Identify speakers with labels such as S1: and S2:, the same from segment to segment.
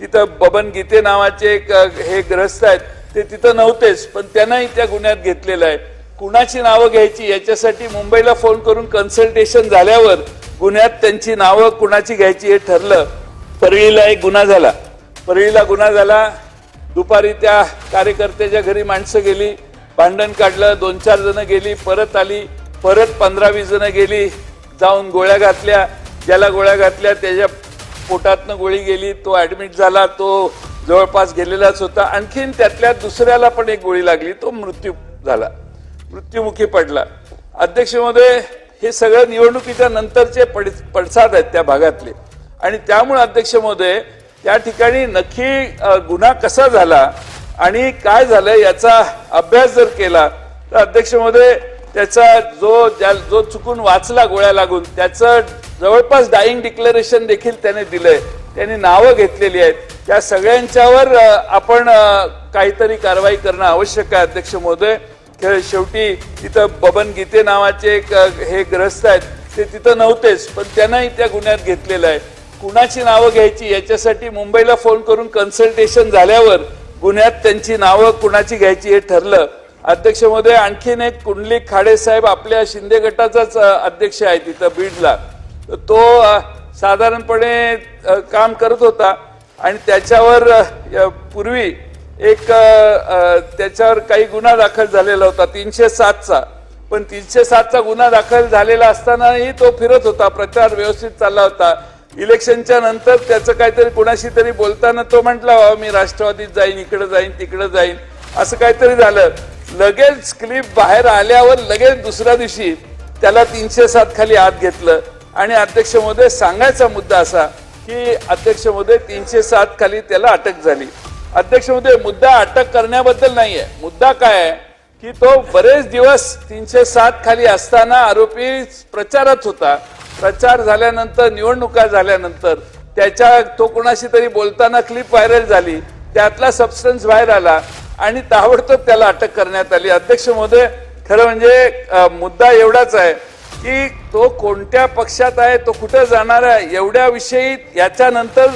S1: तिथं बबन गीते नावाचे एक हे ग्रस्त आहेत. ते तिथं नव्हतेच पण त्यांनाही त्या गुन्ह्यात घेतलेलं आहे. कुणाची नावं घ्यायची याच्यासाठी मुंबईला फोन करून कन्सल्टेशन झाल्यावर गुन्ह्यात त्यांची नावं कुणाची घ्यायची हे ठरलं. परळीला एक गुन्हा झाला. परळीला गुन्हा झाला. दुपारी त्या कार्यकर्त्याच्या घरी माणसं गेली. भांडण काढलं. दोन चार जण गेली. परत आली. परत पंधरा वीस जण गेली. जाऊन गोळ्या घातल्या. ज्याला गोळ्या घातल्या त्याच्या पोटातनं गोळी गेली तो ऍडमिट झाला तो जवळपास गेलेलाच होता. आणखीन त्यातल्या दुसऱ्याला पण एक गोळी लागली तो मृत्यू झाला. मृत्युमुखी पडला. अध्यक्ष महोदय हे सगळं निवडणुकीच्या नंतरचे पड पडसाद आहेत त्या भागातले. आणि त्यामुळे अध्यक्ष महोदय त्या ठिकाणी नक्की गुन्हा कसा झाला आणि काय झालं याचा अभ्यास जर केला तर अध्यक्ष महोदय त्याचा जो ज्या जो चुकून वाचला गोळ्या लागून त्याचं जवळपास डाईंग डिक्लेरेशन देखील त्याने दिलंय. त्यांनी नावं घेतलेली आहेत. त्या सगळ्यांच्यावर आपण काहीतरी कारवाई करणं आवश्यक आहे अध्यक्ष महोदय. शेवटी तिथं बबन गीते नावाचे एक हे ग्रस्त आहेत. ते तिथं नव्हतेच पण त्यांनाही त्या गुन्ह्यात घेतलेलं आहे. कुणाची नावं घ्यायची याच्यासाठी मुंबईला फोन करून कन्सल्टेशन झाल्यावर गुन्ह्यात त्यांची नावं कुणाची घ्यायची हे ठरलं. अध्यक्ष महोदय आणखीन एक कुंडली खाडे साहेब आपल्या शिंदे गटाचाच अध्यक्ष आहे तिथं बीडला. तो साधारणपणे काम करत होता. आणि त्याच्यावर पूर्वी एक त्याच्यावर काही गुन्हा दाखल झालेला होता तीनशे सातचा. पण तीनशे सातचा गुन्हा दाखल झालेला असतानाही तो फिरत होता प्रचार व्यवस्थित चालला होता. इलेक्शनच्या नंतर त्याचं काहीतरी कुणाशी तरी बोलताना तो म्हटला "अहो, मी राष्ट्रवादीत जाईन इकडे जाईन तिकडे जाईन. असं काहीतरी झालं. लगेच क्लिप बाहेर आल्यावर लगेच दुसऱ्या दिवशी त्याला तीनशे सात खाली आत घेतलं. आणि अध्यक्ष महोदय सांगायचा मुद्दा असा की अध्यक्ष महोदय तीनशे सात खाली त्याला अटक झाली. अध्यक्ष महोदय मुद्दा अटक करण्याबद्दल नाहीये. मुद्दा काय आहे? की तो बरेच दिवस तीनशे सात खाली असताना आरोपी प्रचारात होता. प्रचार झाल्यानंतर निवडणुका झाल्यानंतर त्याच्या तो कोणाशी तरी बोलताना क्लिप व्हायरल झाली. त्यातला सबस्टन्स बाहेर आला आणि ताबडतोब त्याला अटक करण्यात आली. अध्यक्ष महोदय खरं म्हणजे मुद्दा एवढाच आहे की तो कोणत्या पक्षात आहे तो कुठं जाणार आहे एवढ्या विषयी याच्यानंतर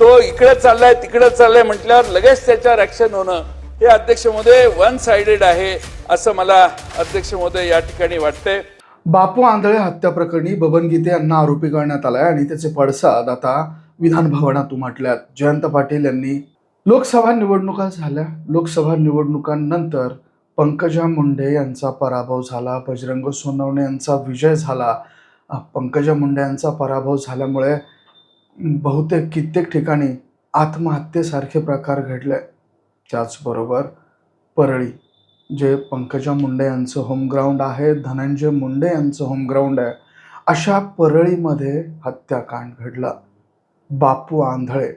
S1: तो इकडे चाललाय तिकडे चाललाय म्हटल्यावर लगेच त्याच्यावर ऍक्शन होणं हे अध्यक्ष महोदय वन साइडेड आहे असं मला अध्यक्ष महोदय या ठिकाणी वाटतंय.
S2: बापू आंधळे हत्या प्रकरणी बबन गीते यांना आरोपी करण्यात आलाय आणि त्याचे पडसाद आता विधान भवनात उमटल्यात. जयंत पाटील यांनी लोकसभा निवडणुका झाल्या. लोकसभा निवडणुकांनंतर पंकजा मुंडे यांचा पराभव झाला बजरंग सोनवणे यांचा विजय झाला. पंकजा मुंडे यांचा पराभव झाल्यामुळे बहुतेक कित्येक ठिकाणी आत्महत्येसारखे प्रकार घडले. त्याचबरोबर परळी जे पंकजा मुंडे यांचं होमग्राऊंड आहे धनंजय मुंडे यांचं होमग्राऊंड आहे अशा परळीमध्ये हत्याकांड घडला. बापू आंधळे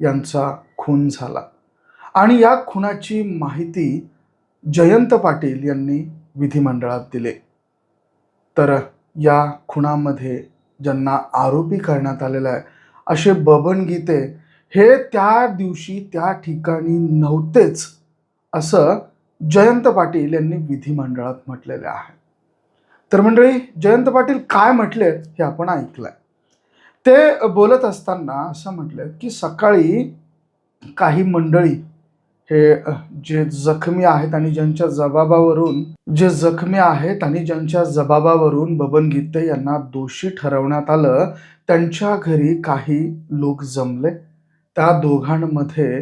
S2: यांचा खून झाला. आणि या खुनाची माहिती जयंत पाटील यांनी विधिमंडळात दिले. तर या खुणामध्ये ज्यांना आरोपी करण्यात आलेला आहे असे बबन गीते हे त्या दिवशी त्या ठिकाणी नव्हतेच असं जयंत पाटील यांनी विधिमंडळात म्हटलेले आहे. तर मंडळी जयंत पाटील काय म्हटले हे आपण ऐकलंय. ते बोलत असताना असं म्हटलं की सकाळी काही मंडळी हे जे जखमी आहेत आणि ज्यांच्या जबाबावरून जे जखमी आहेत आणि ज्यांच्या जबाबावरून बबन गीते यांना दोषी ठरवण्यात आलं त्यांच्या घरी काही लोक जमले. त्या दोघांमध्ये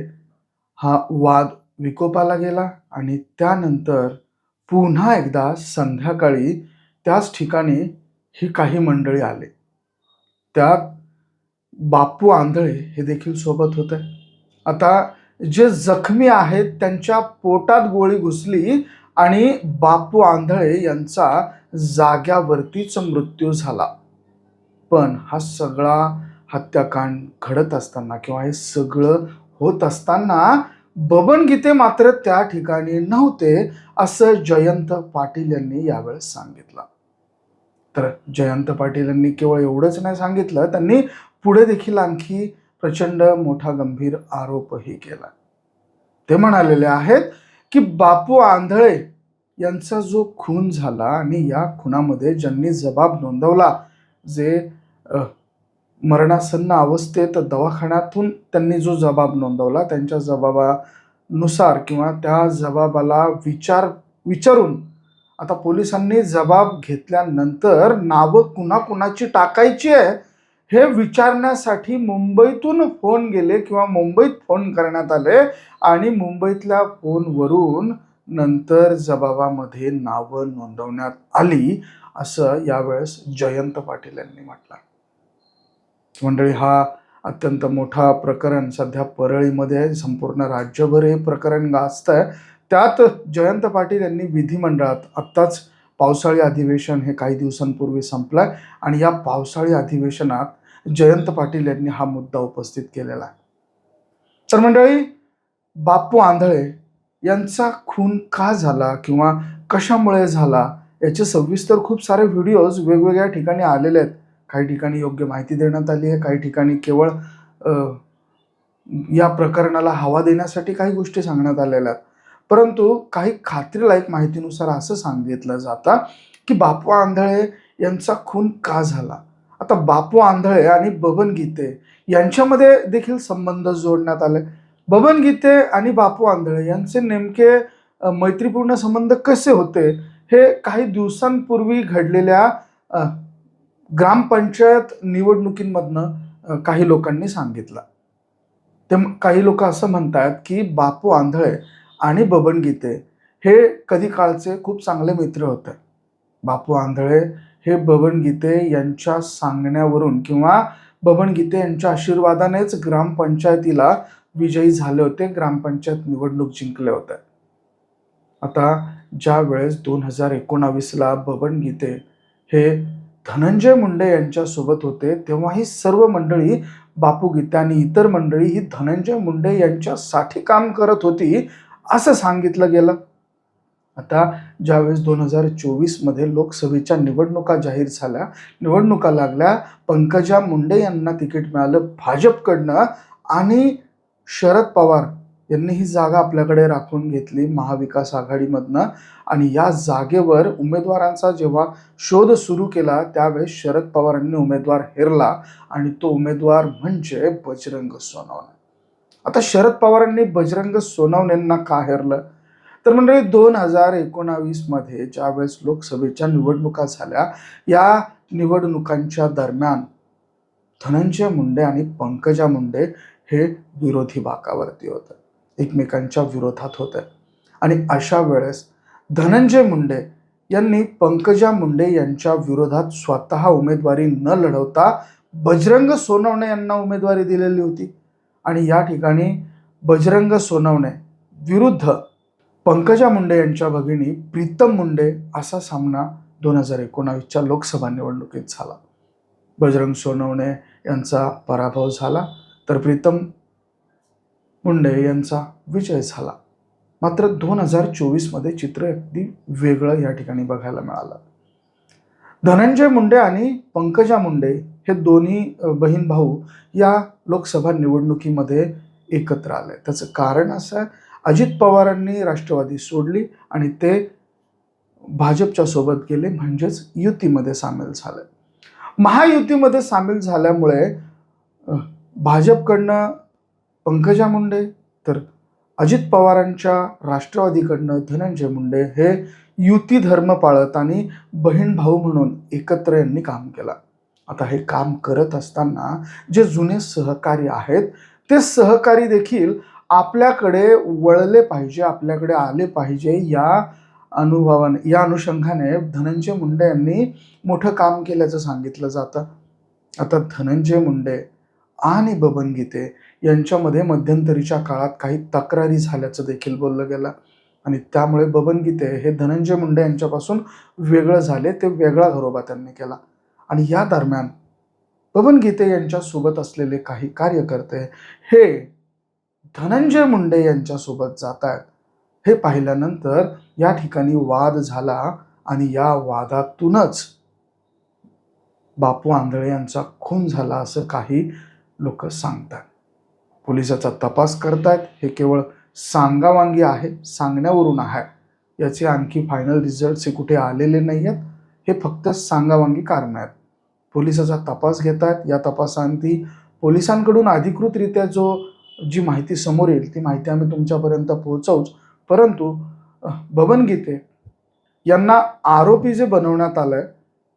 S2: हा वाद विकोपाला गेला आणि त्यानंतर पुन्हा एकदा संध्याकाळी त्याच ठिकाणी ही काही मंडळी आले. त्यात बापू आंधळे हे देखील सोबत होते. आता जे जखमी आहेत त्यांच्या पोटात गोळी घुसली आणि बापू आंधळे यांचा जाग्यावरतीच मृत्यू झाला. पण हा सगळा हत्याकांड घडत असताना किंवा हे सगळं होत असताना बबन गीते मात्र त्या ठिकाणी नव्हते असं जयंत पाटील यांनी यावेळेस सांगितलं. तर जयंत पाटील यांनी केवळ एवढंच नाही सांगितलं त्यांनी पुढे देखील आणखी प्रचंड मोठा गंभीर आरोपही केला. ते म्हणालेले आहेत की बापू आंधळे यांचा जो खून झाला आणि या खुनामध्ये ज्यांनी जबाब नोंदवला जे मरणासन्न अवस्थेत दवाखान्यातून त्यांनी जो जबाब नोंदवला त्यांच्या जबाबानुसार किंवा त्या जबाबाला विचार विचारून आता पोलिसांनी जबाब घेतल्यानंतर नावं कुणाकुणाची टाकायची आहे? हे विचारण्यासाठी मुंबईतून फोन गेले किंवा मुंबईत फोन करण्यात आले आणि मुंबईतल्या फोनवरून नंतर जबाबामध्ये नावं नोंदवण्यात आली असं यावेळेस जयंत पाटील यांनी म्हटलं मंडळी हा अत्यंत मोठा प्रकरण सध्या परळीमध्ये आहे. संपूर्ण राज्यभर हे प्रकरण गाजत आहे त्यात जयंत पाटील यांनी विधिमंडळात आत्ताच पावसाळी अधिवेशन हे काही दिवसांपूर्वी संपलंय आणि या पावसाळी अधिवेशनात जयंत पाटील यांनी हा मुद्दा उपस्थित केलेला आहे. तर मंडळी बापू आंधळे यांचा खून का झाला किंवा कशामुळे झाला याचे सविस्तर खूप सारे व्हिडिओज वेगवेगळ्या ठिकाणी आलेले आहेत. काही ठिकाणी योग्य माहिती देण्यात आली आहे काही ठिकाणी केवळ या प्रकरणाला हवा देण्यासाठी काही गोष्टी सांगण्यात आलेल्या आहेत. परंतु काही खात्रीलायक माहितीनुसार असं सांगितलं जातं की बापू आंधळे यांचा खून का झाला? आता बापू आंधळे आणि बबन गीते यांच्यामध्ये देखील संबंध जोडण्यात आले. बबन गीते आणि बापू आंधळे यांचे नेमके मैत्रीपूर्ण संबंध कसे होते? हे काही दिवसांपूर्वी घडलेल्या ग्रामपंचायत निवडणुकींमधनं काही लोकांनी सांगितलं. ते काही लोक असं म्हणतात की बापू आंधळे आणि बबन गीते हे कधी काळचे खूप चांगले मित्र होते. बापू आंधळे हे बबन गीते यांच्या सांगण्यावरून किंवा बबन गीते यांच्या आशीर्वादानेच ग्रामपंचायतीला विजयी झाले होते. ग्रामपंचायत निवडणूक जिंकले होते. आता ज्या वेळेस दोन हजार एकोणावीसला बबन गीते हे धनंजय मुंडे यांच्यासोबत होते तेव्हा ही सर्व मंडळी बापू गीते आणि इतर मंडळी ही धनंजय मुंडे यांच्यासाठी काम करत होती असं सांगितलं गेलं. आता ज्यावेळेस दोन हजार चोवीसमध्ये लोकसभेच्या निवडणुका जाहीर झाल्या निवडणुका लागल्या पंकजा मुंडे यांना तिकीट मिळालं भाजपकडनं आणि शरद पवार यांनी ही जागा आपल्याकडे राखून घेतली महाविकास आघाडीमधनं. आणि या जागेवर उमेदवारांचा जेव्हा शोध सुरू केला त्यावेळेस शरद पवारांनी उमेदवार हेरला आणि तो उमेदवार म्हणजे बजरंग सोनवणे. आता शरद पवारांनी बजरंग सोनवणेंना का हेरलं? तर म्हणजे दोन हजार एकोणावीसमध्ये ज्यावेळेस लोकसभेच्या निवडणुका झाल्या या निवडणुकांच्या दरम्यान धनंजय मुंडे आणि पंकजा मुंडे हे विरोधी बाकावरती होते. एकमेकांच्या विरोधात होते. आणि अशा वेळेस धनंजय मुंडे यांनी पंकजा मुंडे यांच्या विरोधात स्वतः उमेदवारी न लढवता बजरंग सोनवणे यांना उमेदवारी दिलेली होती. आणि या ठिकाणी बजरंग सोनवणे विरुद्ध पंकजा मुंडे यांच्या भगिनी प्रीतम मुंडे असा सामना दोन हजार एकोणावीसच्या लोकसभा निवडणुकीत झाला. बजरंग सोनवणे यांचा पराभव झाला तर प्रीतम मुंडे यांचा विजय झाला. मात्र दोन हजार चोवीसमध्ये चित्र अगदी वेगळं या ठिकाणी बघायला मिळालं. धनंजय मुंडे आणि पंकजा मुंडे हे दोन्ही बहीण भाऊ या लोकसभा निवडणुकीमध्ये एकत्र आले. त्याचं कारण असं आहे अजित पवारांनी राष्ट्रवादी सोडली आणि ते भाजपच्या सोबत गेले म्हणजेच युतीमध्ये सामील झाले. महायुतीमध्ये सामील झाल्यामुळे भाजपकडनं पंकजा मुंडे तर अजित पवारांच्या राष्ट्रवादीकडनं धनंजय मुंडे हे युती धर्म पाळत आणि बहीण भाऊ म्हणून एकत्र यांनी काम केलं. आता हे काम करत असताना जे जुने सहकारी आहेत ते सहकारी देखील आपल्याकडे वळले पाहिजे आपल्याकडे आले पाहिजे या अनुभवाने या अनुषंगाने धनंजय मुंडे यांनी मोठं काम केल्याचं सांगितलं जातं. आता धनंजय मुंडे आणि बबन गीते यांच्यामध्ये मध्यंतरीच्या काळात काही तक्रारी झाल्याचं देखील बोललं गेलं आणि त्यामुळे बबन गीते हे धनंजय मुंडे यांच्यापासून वेगळं झाले ते वेगळा घरोबा त्यांनी केला. आणि या दरम्यान बबन गीते यांच्यासोबत असलेले काही कार्यकर्ते हे धनंजय मुंडे यांच्यासोबत जात आहेत हे पाहिल्यानंतर या ठिकाणी वाद झाला आणि या वादातूनच बापू आंधळे यांचा खून झाला असं काही लोक सांगतात. पोलिसाचा तपास करतायत. हे केवळ सांगावांगी आहे सांगण्यावरून आहे. याचे आणखी फायनल रिझल्ट हे कुठे आलेले नाही आहेत हे फक्त सांगावांगी कारण आहेत. पोलिसाचा तपास घेतात या तपासांती पोलिसांकडून अधिकृतरित्या जो जी माहिती समोर येईल ती माहिती आम्ही तुमच्यापर्यंत पोहोचवूच. परंतु भवनगीते बबन गीते यांना आरोपी जे बनवण्यात आलं आहे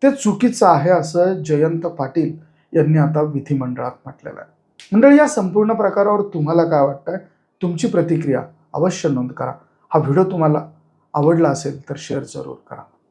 S2: ते चुकीचं आहे असं जयंत पाटील यांनी आता विधिमंडळात म्हटलेलं आहे. मंडळी या संपूर्ण प्रकारावर तुम्हाला काय वाटतंय? तुमची प्रतिक्रिया अवश्य नोंद करा. हा व्हिडिओ तुम्हाला आवडला असेल तर शेअर जरूर करा.